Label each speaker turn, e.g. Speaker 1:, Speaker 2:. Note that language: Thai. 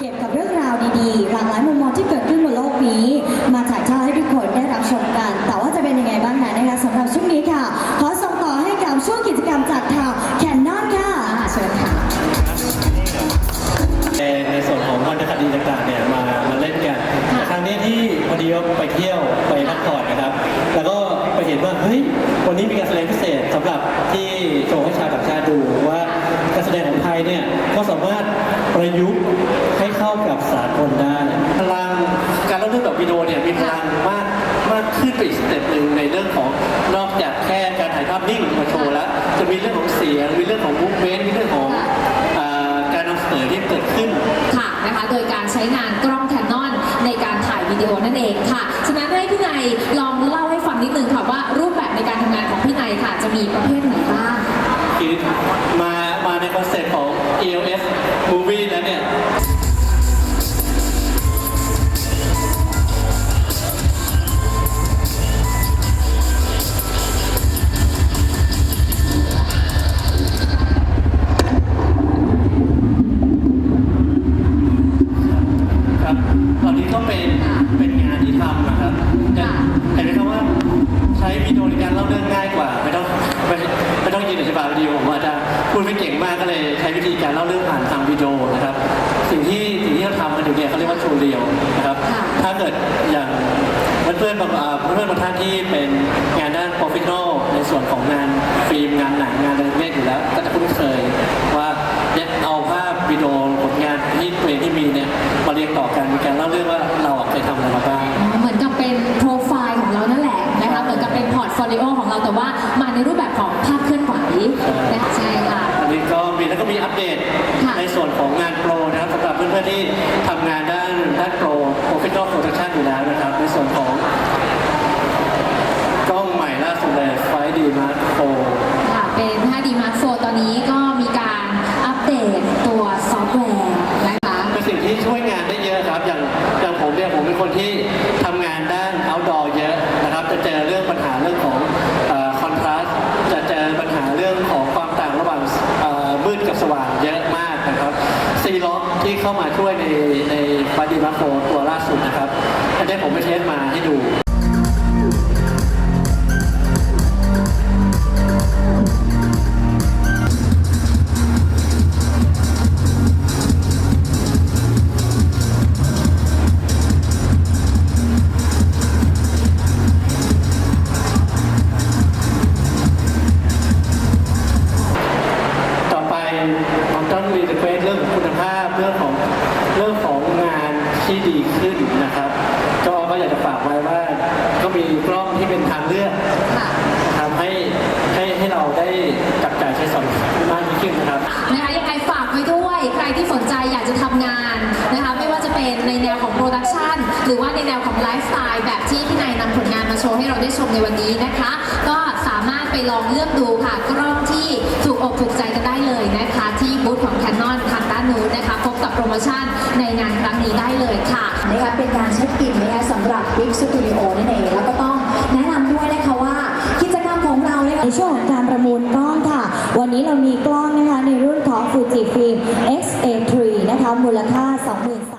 Speaker 1: เก็บกับเรื่องราวดีๆ หลากหลายมุมมองที่เกิดขึ้นบนโลกนี้ มาถ่ายทอดให้ทุกคนได้รับชมกัน แต่ว่าจะเป็นยังไงบ้างนั้นนะคะสำหรับช่วงนี้ค่ะ ขอส่งต่อให้กับช่วงกิจกรรมจากทางแคนนอนค่ะ
Speaker 2: เชิญค่ะ
Speaker 3: ในในส่วนของวรรณคดีต่างๆเนี่ยมามาเล่นกันแต่ครั้งนี้ที่พอดีว่าไปเที่ยวไปพักผ่อนนะครับ แล้วก็ไปเห็นว่าเฮ้ยวันนี้มีการแสดงพิเศษสำหรับที่โชว์ให้ชาวต่างชาติดูว่ ก็สามารถประยุกต์ให้เข้ากับสากลได้พลังการเล่าเรื่องแบบวิดีโอเนี่ยมีพลังมากมากขึ้นไปอีกสเต็ปหนึ่งในเรื่องของนอกจากแค่การถ่ายภาพนิ่งมาโชว์แล้ว จะมีเรื่องของเสียงมีเรื่องของมูฟเมนต์มีเรื่องของอ่าการนำเสนอที่เกิดขึ้น
Speaker 2: ค่ะนะคะโดยการใช้งานกล้องแคนนอนในการถ่ายวิดีโอนั่นเองค่ะฉะนั้นให้พี่นายลองเล่าให้ฟังนิดนึงค่ะว่ารูปแบบในการทำงานของพี่นายค่ะ จะมีประเภทไหนบ้าง
Speaker 3: คือมามาในคอนเซ็ปต์ของ EOS Movie แล้วเนี่ยครับตอนนี้ก็เป็นเป็นงานที่ทำนะครับแต่เห็นไหมครับว่าใช้วิดีโอในการเล่าเรื่องง่ายกว่า ไม่ต้องไม่ไม่ต้องยินอธิบายวิดีโอผมอาจจะ พูดไม่เก่งมากก็เลยใช้วิธีการเล่าเรื่องผ่านทางวิดีโอนะครับ สิ่งที่สิ่งที่เราทำกันอยู่เนี่ยเขาเรียกว่าโชว์เรียวนะครับ
Speaker 2: ค่ะ
Speaker 3: ถ้าเกิดอย่างเพื่อนๆบางอ่าเพื่อนๆบางท่านที่เป็นงานด้านโปรฟิชแนลในส่วนของงานฟิล์มงานหนังงานอะไรพวกนี้อยู่แล้วก็จะคุ้นเคยว่าเนี่ยเอาภาพวิดีโอผลงานที่ตัวเองที่มีเนี่ยมาเรียงต่อกันมีการเล่าเรื่องว่าเราอะเคยทำอะไรมาบ้าง
Speaker 2: อ๋อเหมือนกับเป็นโปรไฟล์ของเรานั่นแหละนะคะเหมือนกับเป็นพอร์ตโฟลิโอของเราแต่ว่ามาในรูปแบบของภาพเคลื่อนไหว
Speaker 3: นะ
Speaker 2: คะใช่ค่ะอั
Speaker 3: นนี้ก็มีแล้วก็มีอัปเดต
Speaker 2: ค่ะ ใน
Speaker 3: ส่วนของงานโปรนะครับสำหรับเพื่อนๆที่ทำงาน ซีล็อกที่เข้ามาช่วยในในปาดีมาโฟตัวล่าสุดนะครับอันนี้ผมไปเทสมาให้ดู อไปผมต้องรีเควสเรื่องของคุณภาพเรื่องของเรื่องของงานที่ดีขึ้นนะครับก็ก็อยากจะฝากไว้ว่า ก็มีกล้องที่เป็นทางเลือก
Speaker 2: ค่ะ
Speaker 3: ทำให้ให้ให้เราได้จับจ่ายใช้สอยมากยิ่งขึ้นนะครับ
Speaker 2: นะคะยังไงฝากไว้ด้วยใครที่สนใจอยากจะทำงานนะคะไม่ว่าจะเป็นในแนวของโปรดักชันหรือว่าในแนวของไลฟ์สไตล์แบบที่พี่นายนำผลงานมาโชว์ให้เราได้ชมในวันนี้นะคะ ก็สามารถไปลองเลือกดูค่ะกล้องที่ถูกอกถูกใจกัน บูธของแคนนอนทางด้านนู้นะคะ พบกับโปรโมชั่นในงานครั้งนี้ได้เลยค่ะ
Speaker 4: นะคะเป็นการเช็คอินนะคะสำหรับวิกสตูดิโอนั่นเองแล้วก็ต้องแนะนำด้วยนะคะว่ากิจกรรมของเรา
Speaker 1: ในช่วงของการประมูลกล้องค่ะ วันนี้เรามีกล้องนะคะในรุ่นของ Fuji Film XA3 นะคะมูลค่า 2 0 0 0 0